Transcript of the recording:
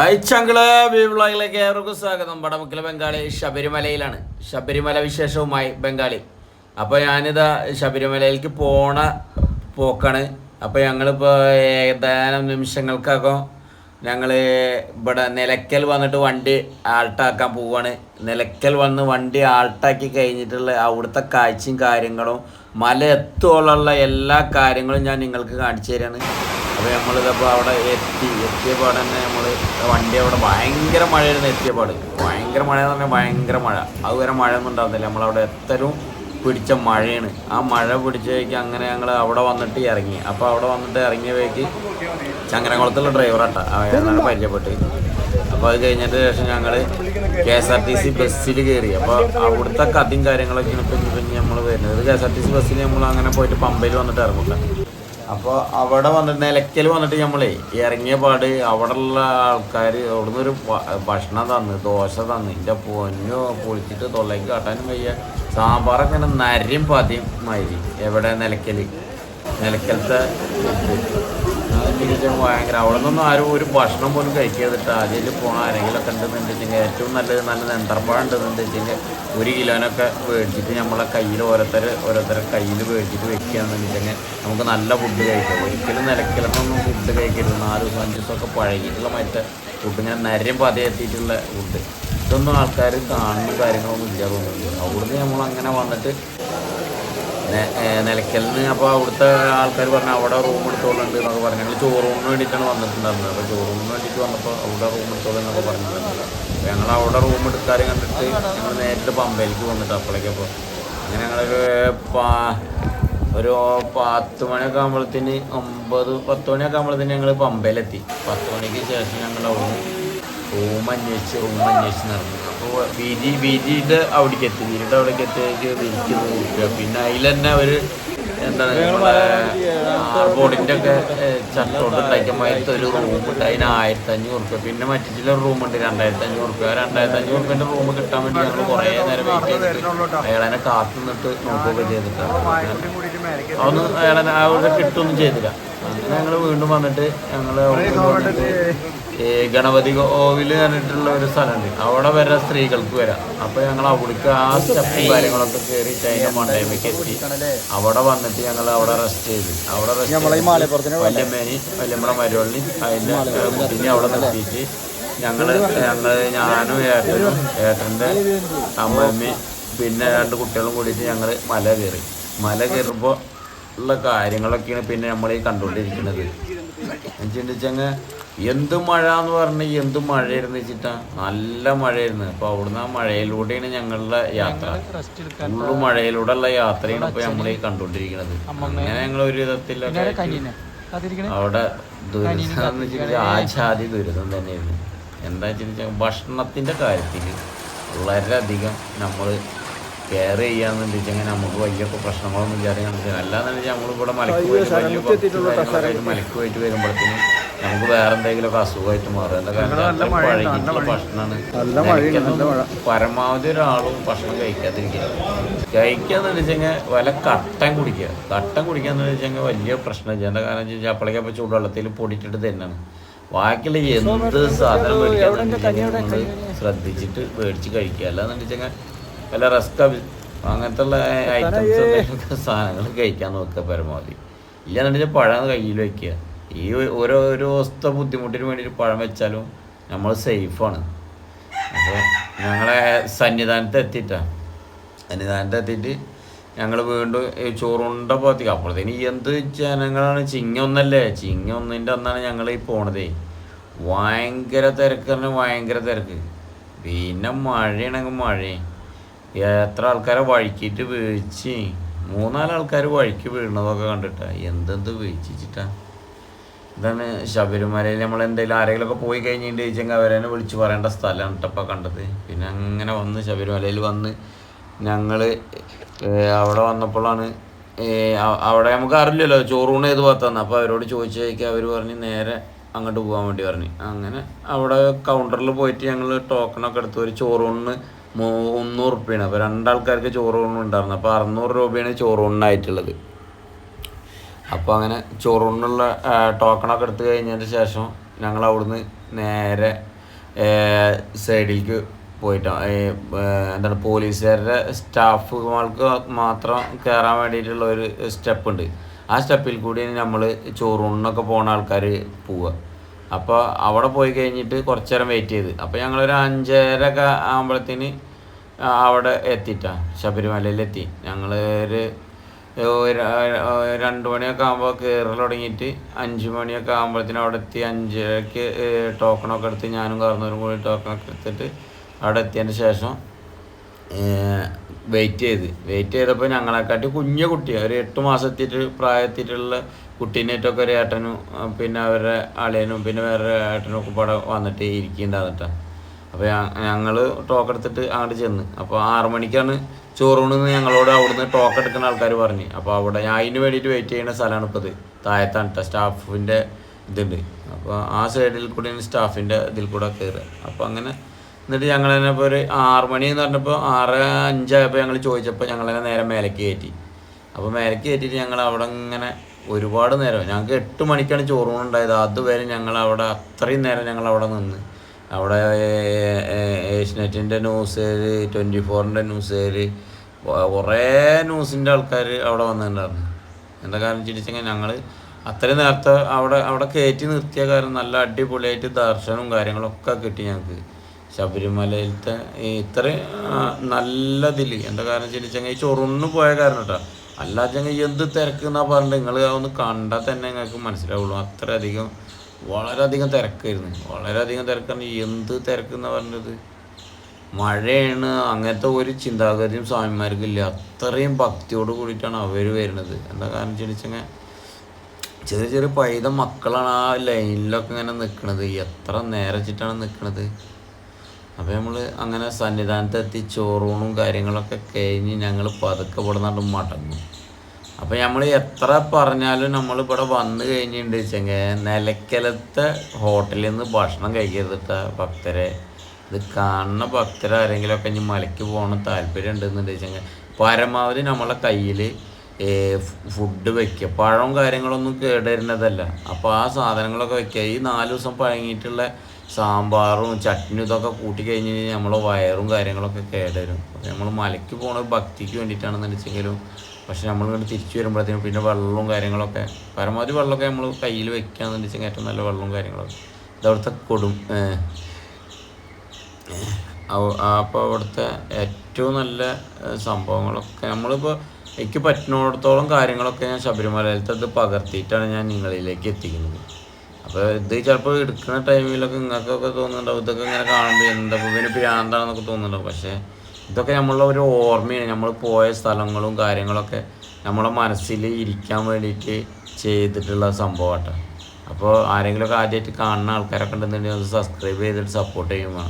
അയച്ചങ്കൾ വീവിളായിലേക്ക് ഏവർക്കും സ്വാഗതം. വടമുക്കിലെ ബംഗാളി ശബരിമലയിലാണ്. ശബരിമല വിശേഷവുമായി ബംഗാളി. അപ്പോൾ ഞാനിതാ ശബരിമലയിലേക്ക് പോണ പോക്കാണ്. അപ്പോൾ ഞങ്ങളിപ്പോൾ ഏതാനും നിമിഷങ്ങൾക്കകം ഞങ്ങൾ ഇവിടെ നിലയ്ക്കൽ വന്നിട്ട് വണ്ടി ആൾട്ടാക്കാൻ പോവാണ്. നിലയ്ക്കൽ വന്ന് വണ്ടി ആൾട്ടാക്കി കഴിഞ്ഞിട്ടുള്ള അവിടുത്തെ കാഴ്ചയും കാര്യങ്ങളും മല എത്തോളുള്ള എല്ലാ കാര്യങ്ങളും ഞാൻ നിങ്ങൾക്ക് കാണിച്ചു തരാണ്. അപ്പോൾ നമ്മളിതപ്പോൾ അവിടെ എത്തി. എത്തിയ പാട് തന്നെ നമ്മൾ വണ്ടി അവിടെ ഭയങ്കര മഴയായിരുന്നു എത്തിയ പാട്. ഭയങ്കര മഴ എന്ന് പറഞ്ഞാൽ ഭയങ്കര മഴ. അതുവരെ മഴ ഒന്നും ഉണ്ടാകുന്നില്ല നമ്മളവിടെ എത്തരും പിടിച്ച മഴയാണ്. ആ മഴ പിടിച്ചേക്ക് അങ്ങനെ ഞങ്ങൾ അവിടെ വന്നിട്ട് ഇറങ്ങി. അപ്പോൾ അവിടെ വന്നിട്ട് ഇറങ്ങിയവേക്ക് ചങ്ങരംകുളത്തുള്ള ഡ്രൈവറാട്ടാ അയാളാണ് പരിചയപ്പെട്ട്. അപ്പോൾ അത് കഴിഞ്ഞതിന് ശേഷം ഞങ്ങൾ K S R T C ബസ്സിൽ കയറി അപ്പോൾ അവിടുത്തെ കഥയും കാര്യങ്ങളൊക്കെ ഇപ്പം നമ്മൾ വരുന്നത്. K S R T C ബസ്സിൽ നമ്മൾ അങ്ങനെ പോയിട്ട് പമ്പയിൽ വന്നിട്ട് ഇറങ്ങുക അപ്പോൾ അവിടെ വന്നിട്ട് നിലയ്ക്കൽ വന്നിട്ട് നമ്മളേ ഇറങ്ങിയ പാട് അവിടെയുള്ള ആൾക്കാർ അവിടുന്ന് ഒരു ഭക്ഷണം തന്ന് ദോശ തന്ന് എന്റെ പൊന്നു പൊളിച്ചിട്ട് തൊള്ളേക്ക് കാട്ടാനും വയ്യ. സാമ്പാറൊക്കെ നരയും പതിയും മാതിരി എവിടെ നിലയ്ക്കൽ നിലയ്ക്കലത്തെ അതെനിക്ക് ഭയങ്കര അവിടെ നിന്നൊന്നും ആരും ഒരു ഭക്ഷണം പോലും കഴിക്കാതിട്ട് അതിൽ പോണ ആരെങ്കിലുമൊക്കെ ഉണ്ടെന്നുണ്ടെങ്കിൽ ഏറ്റവും നല്ലത് നല്ല നെന്തർപ്പഴം ഉണ്ടെന്നുണ്ടെങ്കിൽ ഒരു കിലോനൊക്കെ മേടിച്ചിട്ട് നമ്മളെ കയ്യിൽ ഓരോരുത്തർ ഓരോരുത്തരെ കയ്യിൽ മേടിച്ചിട്ട് വെക്കുകയാണെന്നുണ്ടെങ്കിൽ നമുക്ക് നല്ല ഫുഡ് കഴിക്കാം. ഒരിക്കലും നിലക്കിലൊന്നും ഫുഡ് കഴിക്കരുത്. നാല് ദിവസം അഞ്ച് ദിവസമൊക്കെ പഴകിയിട്ടുള്ള മറ്റേ ഫുഡ് ഇങ്ങനെ നരം പതയെത്തിയിട്ടുള്ള ഫുഡ് ഇതൊന്നും ആൾക്കാർ കാണുന്ന കാര്യങ്ങളൊന്നും ഇല്ല തോന്നുന്നു. അവിടുന്ന് നമ്മൾ അങ്ങനെ വന്നിട്ട് നിലയ്ക്കലിന് അപ്പോൾ അവിടുത്തെ ആൾക്കാർ പറഞ്ഞു അവിടെ റൂം എടുത്തോളുണ്ട് എന്നൊക്കെ പറഞ്ഞു. ഞങ്ങൾ ചോറൂമിന് വേണ്ടിയിട്ടാണ് വന്നിട്ടുണ്ടായിരുന്നത്. അപ്പോൾ ചോറൂമിന് വേണ്ടിയിട്ട് വന്നപ്പോൾ അവിടെ റൂം എടുത്തോളൂ എന്നൊക്കെ പറഞ്ഞിട്ടുണ്ടായിരുന്നു ഞങ്ങൾ അവിടെ റൂം എടുക്കാറ് കണ്ടിട്ട് ഞങ്ങൾ നേരിട്ട് പമ്പയിലേക്ക് വന്നിട്ട് അപ്പോഴേക്കപ്പോൾ അങ്ങനെ ഞങ്ങളൊരു ഒരു പത്ത് മണിയൊക്കെ ആകുമ്പോഴത്തേന് ഒമ്പത് പത്ത് മണിയൊക്കെ ആകുമ്പോഴത്തേന് ഞങ്ങൾ പമ്പയിലെത്തി. പത്ത് മണിക്ക് ശേഷം ഞങ്ങൾ അവിടെ റൂം അന്വേഷിച്ച് റൂം അന്വേഷിച്ച് നടന്നു. അപ്പോൾ വിരി വിരിയുടെ അവിടേക്ക് എത്തി വിരിയുടെ അവിടേക്ക് എത്തിയേക്ക് വിരിക്ക് നോക്കുക പിന്നെ അതിൽ തന്നെ ഒരു എന്താണ് ആർബോർഡിന്റെ ഒക്കെ ചട്ടോട്ട് ഉണ്ടാക്കിയ മാതിരത്തെ ഒരു റൂം ഉണ്ട് അതിന് ആയിരത്തി അഞ്ഞൂറ് റുപ്യ. പിന്നെ മറ്റു ചില റൂമുണ്ട്. രണ്ടായിരത്തി അഞ്ഞൂറ് റുപ്യ. രണ്ടായിരത്തി അഞ്ഞൂറ് റുപ്യന്റെ റൂം കിട്ടാൻ വേണ്ടി ഞങ്ങൾ കുറേ നേരം വെയിറ്റ് ചെയ്തിട്ട് അയാളെ കാത്തു നിന്നിട്ട് നോക്കുകയൊക്കെ ചെയ്തിട്ടാണ്. അതൊന്നും അയാളെ അവിടെ കിട്ടുകയൊന്നും ചെയ്തില്ല. ഞങ്ങൾ വീണ്ടും വന്നിട്ട് ഞങ്ങൾ ഈ ഗണപതി കോവിൽ പറഞ്ഞിട്ടുള്ള ഒരു സ്ഥലമുണ്ട്. അവിടെ വരെ സ്ത്രീകൾക്ക് വരാം. അപ്പൊ ഞങ്ങൾ അവിടേക്ക് ആ സ്റ്റെപ്പും കാര്യങ്ങളൊക്കെ കയറി അതിന്റെ മണ്ടയമേക്ക് എത്തി. അവിടെ വന്നിട്ട് ഞങ്ങൾ അവിടെ റെസ്റ്റ് ചെയ്ത്. അവിടെ റെസ്റ്റ് വല്യമ്മേനി വല്യമ്മയുടെ മരുവള്ളി അതിന്റെ കുട്ടിനെ അവിടെ നിർത്തിയിട്ട് ഞങ്ങൾ ഞങ്ങൾ ഞാനും ഏട്ടനും ഏട്ടന്റെ അമ്മയമ്മയും പിന്നെ രണ്ട് കുട്ടികളും കൂടിയിട്ട് ഞങ്ങൾ മല കയറി. മല കയറുമ്പോൾ ഉള്ള കാര്യങ്ങളൊക്കെയാണ് പിന്നെ നമ്മൾ ഈ കണ്ടുകൊണ്ടിരിക്കുന്നത്. ചിന്തിച്ചങ്ങ് എന്ത് മഴ എന്ന് പറഞ്ഞ് എന്ത് മഴയായിരുന്നു വെച്ചിട്ടാ? നല്ല മഴയായിരുന്നു. അപ്പൊ അവിടുന്ന് ആ മഴയിലൂടെയാണ് ഞങ്ങളുടെ യാത്ര. ഫുള്ള് മഴയിലൂടെ ഉള്ള യാത്രയാണ് ഇപ്പൊ നമ്മൾ ഈ കണ്ടുകൊണ്ടിരിക്കുന്നത്. അങ്ങനെ ഞങ്ങൾ ഒരു വിധത്തിലൊക്കെ അവിടെ ദുരിതം എന്ന് വെച്ചാൽ ആ ജാതി ദുരിതം തന്നെയായിരുന്നു. എന്താ വെച്ചാൽ ഭക്ഷണത്തിന്റെ കാര്യത്തിൽ വളരെയധികം നമ്മൾ കെയർ ചെയ്യാന്ന് ചെയ്യാന്നുണ്ടെങ്കിൽ നമുക്ക് വലിയ പ്രശ്നങ്ങളൊന്നും ഇല്ലാതെ നമുക്ക് വെച്ചാൽ നമ്മളിവിടെ മലക്ക് പോയിട്ട് മലക്ക് പോയിട്ട് വരുമ്പോഴത്തേനും നമുക്ക് വേറെ എന്തെങ്കിലുമൊക്കെ അസുഖമായിട്ട് മാറും. എന്താ കാരണം ഭക്ഷണമാണ് പരമാവധി ഒരാളും ഭക്ഷണം കഴിക്കാതിരിക്കുക. കഴിക്കാന്ന് വെച്ചാൽ വല കട്ടൻ കുടിക്കുക. കട്ടൻ കുടിക്കാന്ന് വെച്ചാൽ വലിയ പ്രശ്നം എന്താ കാരണം വെച്ചാൽ അപ്പോഴേക്കപ്പോൾ ചൂടുവെള്ളത്തിൽ പൊടിച്ചിട്ട് തന്നെയാണ് ബാക്കിയുള്ള എന്ത് സാധനം നമ്മൾ ശ്രദ്ധിച്ചിട്ട് മേടിച്ച് കഴിക്കുക. അല്ലാന്ന് വെച്ചെങ്കിൽ വല്ല റസ്ക് അങ്ങനത്തെ ഐറ്റംസ് സാധനങ്ങൾ കഴിക്കാൻ നോക്കുക പരമാവധി. ഇല്ലാന്നുണ്ടെങ്കിൽ പഴം കയ്യിൽ വെക്കുക. ഈ ഓരോ ഓരോ ദിവസത്തെ ബുദ്ധിമുട്ടിന് വേണ്ടിയിട്ട് പഴം വെച്ചാലും നമ്മൾ സേഫാണ് അപ്പോൾ ഞങ്ങളെ സന്നിധാനത്ത് എത്തിയിട്ടാണ് സന്നിധാനത്ത് എത്തിയിട്ട് ഞങ്ങൾ വീണ്ടും ചോറുണ്ട പോകത്തി അപ്പോഴത്തേന് എന്ത് ജനങ്ങളാണ്? ചിങ്ങ ഒന്നല്ലേ? ചിങ്ങ ഒന്നിന്റെ അന്നാണ് ഞങ്ങൾ ഈ പോണതേ. ഭയങ്കര തിരക്ക് പറഞ്ഞാൽ ഭയങ്കര തിരക്ക്. പിന്നെ മഴയാണെങ്കിൽ മഴയും. എത്ര ആൾക്കാരെ വഴിക്കിട്ട് വീഴ്ച മൂന്നാൽ ആൾക്കാർ വഴിക്ക് വീഴുന്നതൊക്കെ കണ്ടിട്ടാ. എന്തെന്ത് വീഴ്ചിട്ടാ ഇതാണ് ശബരിമലയിൽ നമ്മൾ എന്തെങ്കിലും ആരെങ്കിലുമൊക്കെ പോയി കഴിഞ്ഞിട്ട് ചോദിച്ചെങ്കിൽ അവരെ വിളിച്ച് പറയേണ്ട സ്ഥലമാണ് കേട്ടപ്പോൾ കണ്ടത്. പിന്നെ അങ്ങനെ വന്ന് ശബരിമലയിൽ വന്ന് ഞങ്ങൾ അവിടെ വന്നപ്പോഴാണ് അവിടെ നമുക്ക് അറിയില്ലല്ലോ ചോറൂണ് ഏത് ഭാഗത്താണ് അപ്പോൾ അവരോട് ചോദിച്ചു ചോദിക്കുക അവർ പറഞ്ഞ് നേരെ അങ്ങോട്ട് പോകാൻ വേണ്ടി പറഞ്ഞു. അങ്ങനെ അവിടെ കൗണ്ടറിൽ പോയിട്ട് ഞങ്ങൾ ടോക്കണൊക്കെ എടുത്ത് ഒരു ചോറൂണിന് മുന്നൂറ് റുപ്യാണ് അപ്പോൾ രണ്ടാൾക്കാർക്ക് ചോറൂണ് ഉണ്ടായിരുന്നു അപ്പോൾ അറുന്നൂറ് രൂപയാണ് ചോറൂണിനായിട്ടുള്ളത്. അപ്പോൾ അങ്ങനെ ചോറൂണിനുള്ള ടോക്കണൊക്കെ എടുത്തു കഴിഞ്ഞതിന് ശേഷം ഞങ്ങൾ അവിടുന്ന് നേരെ സൈഡിലേക്ക് പോയിട്ടാണ് എന്താണ് പോലീസുകാരുടെ സ്റ്റാഫുകൾക്ക് മാത്രം കയറാൻ വേണ്ടിയിട്ടുള്ള ഒരു സ്റ്റെപ്പ് ഉണ്ട് ആ സ്റ്റെപ്പിൽ കൂടി നമ്മൾ ചോറൂണിനൊക്കെ പോണ ആൾക്കാർ പോവുക. അപ്പോൾ അവിടെ പോയി കഴിഞ്ഞിട്ട് കുറച്ച് നേരം വെയിറ്റ് ചെയ്ത്. അപ്പോൾ ഞങ്ങളൊരു അഞ്ചര ഒക്കെ ആകുമ്പോഴത്തേന് അവിടെ എത്തിയിട്ടാ ശബരിമലയിലെത്തി. ഞങ്ങൾ ഒരു രണ്ട് മണിയൊക്കെ ആകുമ്പോൾ കയറൽ തുടങ്ങിയിട്ട് അഞ്ച് മണിയൊക്കെ ആകുമ്പോഴത്തേനും അവിടെ എത്തി. അഞ്ചരക്ക് ടോക്കണൊക്കെ എടുത്ത് ഞാനും കാർന്നവരും കൂടി ടോക്കണൊക്കെ എടുത്തിട്ട് അവിടെ എത്തിയതിന് ശേഷം വെയിറ്റ് ചെയ്ത്. വെയിറ്റ് ചെയ്തപ്പോൾ ഞങ്ങളെക്കാട്ടി കുഞ്ഞു കുട്ടിയാണ് ഒരു എട്ട് മാസം എത്തിയിട്ട് പ്രായത്തിയിട്ടുള്ള കുട്ടീനായിട്ടൊക്കെ ഒരു ഏട്ടനും പിന്നെ അവരുടെ അളിയനും പിന്നെ വേറെ ഏട്ടനും ഒക്കെ ഇവിടെ വന്നിട്ട് ഇരിക്കുന്നുണ്ടാന്നിട്ടാ അപ്പോൾ ഞങ്ങൾ ടോക്ക് എടുത്തിട്ട് അങ്ങോട്ട് ചെന്ന്. അപ്പോൾ ആറു മണിക്കാണ് ചോറൂണെന്ന് ഞങ്ങളോട് അവിടുന്ന് ടോക്ക് എടുക്കുന്ന ആൾക്കാർ പറഞ്ഞു. അപ്പോൾ അവിടെ ഞാൻ അതിന് വേണ്ടിയിട്ട് വെയിറ്റ് ചെയ്യുന്ന സ്ഥലമാണ് ഇപ്പോൾ ഇത് താഴത്താണ് കേട്ടോ സ്റ്റാഫിന്റെ ഇതുണ്ട്. അപ്പോൾ ആ സൈഡിൽ കൂടി സ്റ്റാഫിന്റെ ഇതിൽ കൂടെ കയറുക അപ്പോൾ അങ്ങനെ എന്നിട്ട് ഞങ്ങൾ തന്നെ ഇപ്പോൾ ഒരു ആറ് മണി എന്ന് പറഞ്ഞപ്പോൾ ആറ് അഞ്ചായപ്പോൾ ഞങ്ങൾ ചോദിച്ചപ്പോൾ ഞങ്ങൾ തന്നെ നേരെ മേലേക്ക് കയറ്റി. അപ്പോൾ മേലേക്ക് കയറ്റിയിട്ട് ഞങ്ങൾ അവിടെ ഇങ്ങനെ ഒരുപാട് നേരം. ഞങ്ങൾക്ക് എട്ട് മണിക്കാണ് ചോറൂണുണ്ടായത്. അതുവരെ ഞങ്ങൾ അവിടെ അത്രയും നേരം ഞങ്ങൾ അവിടെ നിന്ന് അവിടെ ഏഷ്യനെറ്റിന്റെ ന്യൂസുകാർ ട്വന്റി ഫോറിന്റെ ന്യൂസുകാർ കുറേ ന്യൂസിന്റെ ആൾക്കാർ അവിടെ വന്നിട്ടുണ്ടായിരുന്നു. എന്താ കാരണം വെച്ചിട്ടുണ്ടെങ്കിൽ ഞങ്ങൾ അത്രയും നേരത്തെ അവിടെ അവിടെ കയറ്റി നിർത്തിയ കാരണം നല്ല അടിപൊളിയായിട്ട് ദർശനവും കാര്യങ്ങളൊക്കെ കിട്ടി ഞങ്ങൾക്ക് ശബരിമലയിലത്തെ ഇത്രയും നല്ലതിൽ എന്താ കാരണം വെച്ചിട്ടുണ്ടെങ്കിൽ ഈ ചൊറുന്ന് പോയ കാരണം കേട്ടോ അല്ലാച്ചെങ്കിൽ എന്ത് തിരക്ക് എന്നാ പറഞ്ഞത്? നിങ്ങൾ ഒന്ന് കണ്ടാൽ തന്നെ നിങ്ങൾക്ക് മനസ്സിലാവുള്ളൂ. അത്രയധികം വളരെയധികം തിരക്കായിരുന്നു. വളരെയധികം തിരക്കാണ്. എന്ത് തിരക്ക് എന്നാ പറഞ്ഞത്? മഴയാണ്. അങ്ങനത്തെ ഒരു ചിന്താഗതിയും സ്വാമിമാർക്കില്ല അത്രയും ഭക്തിയോട് കൂടിയിട്ടാണ് അവർ വരുന്നത്. എന്താ കാരണം ചോദിച്ചാൽ ചെറിയ ചെറിയ പൈത മക്കളാണ് ആ ലൈനിലൊക്കെ ഇങ്ങനെ നിൽക്കുന്നത് എത്ര നേരച്ചിട്ടാണ് നിൽക്കുന്നത് അപ്പോൾ നമ്മൾ അങ്ങനെ സന്നിധാനത്ത് എത്തി ചോറൂണും കാര്യങ്ങളൊക്കെ കഴിഞ്ഞ് ഞങ്ങൾ പതുക്കെ ഇവിടെ നിന്നിട്ട് മടങ്ങും. അപ്പോൾ നമ്മൾ എത്ര പറഞ്ഞാലും നമ്മൾ ഇവിടെ വന്നു കഴിഞ്ഞിട്ടുണ്ട് വെച്ചെങ്കിൽ ഹോട്ടലിൽ നിന്ന് ഭക്ഷണം കഴിക്കരുതിട്ട ഭക്തരെ. ഇത് കാണുന്ന ഭക്തരാരെങ്കിലുമൊക്കെ ഇനി മലയ്ക്ക് പോകണം താല്പര്യം ഉണ്ടെന്നുണ്ട് വെച്ചെങ്കിൽ പരമാവധി നമ്മളെ കയ്യിൽ ഫുഡ് വെക്കുക. പഴവും കാര്യങ്ങളൊന്നും കേടുവരുന്നതല്ല അപ്പോൾ ആ സാധനങ്ങളൊക്കെ വെക്കുക. ഈ നാല് ദിവസം പഴങ്ങിയിട്ടുള്ള സാമ്പാറും ചട്നിയും ഇതൊക്കെ കൂട്ടി കഴിഞ്ഞ് കഴിഞ്ഞാൽ നമ്മളെ വയറും കാര്യങ്ങളൊക്കെ കേടരും. നമ്മൾ മലയ്ക്ക് പോണ ഭക്തിക്ക് വേണ്ടിയിട്ടാണെന്ന് വെച്ചെങ്കിലും പക്ഷെ നമ്മൾ ഇങ്ങോട്ട് തിരിച്ചു വരുമ്പോഴത്തേനും പിന്നെ വെള്ളവും കാര്യങ്ങളൊക്കെ പരമാവധി വെള്ളമൊക്കെ നമ്മൾ കയ്യിൽ വെക്കുകയാണെന്ന് വെച്ചെങ്കിൽ ഏറ്റവും നല്ല വെള്ളവും കാര്യങ്ങളൊക്കെ. ഇതവിടുത്തെ കൊടും അപ്പോൾ അവിടുത്തെ ഏറ്റവും നല്ല സംഭവങ്ങളൊക്കെ നമ്മളിപ്പോൾ എനിക്ക് പറ്റുന്നിടത്തോളം കാര്യങ്ങളൊക്കെ ഞാൻ ശബരിമലയിലത്തെ അത് പകർത്തിയിട്ടാണ് ഞാൻ നിങ്ങളിലേക്ക് എത്തിക്കുന്നത്. അപ്പോൾ ഇത് ചിലപ്പോൾ എടുക്കുന്ന ടൈമിലൊക്കെ നിങ്ങൾക്കൊക്കെ തോന്നുന്നുണ്ടാവും. ഇതൊക്കെ ഇങ്ങനെ കാണുമ്പോൾ എന്താ പിന്നെ ഭ്രാന്താണെന്നൊക്കെ തോന്നുന്നുണ്ടാവും. പക്ഷേ ഇതൊക്കെ നമ്മളെ ഒരു ഓർമ്മയാണ്. നമ്മൾ പോയ സ്ഥലങ്ങളും കാര്യങ്ങളൊക്കെ നമ്മളെ മനസ്സിൽ ഇരിക്കാൻ വേണ്ടിയിട്ട് ചെയ്തിട്ടുള്ള സംഭവമാട്ടെ അപ്പോൾ ആരെങ്കിലുമൊക്കെ ആദ്യമായിട്ട് കാണുന്ന ആൾക്കാരൊക്കെ ഉണ്ടെന്നുണ്ടെങ്കിൽ അത് സബ്സ്ക്രൈബ് ചെയ്തിട്ട് സപ്പോർട്ട് ചെയ്യുമ്പോൾ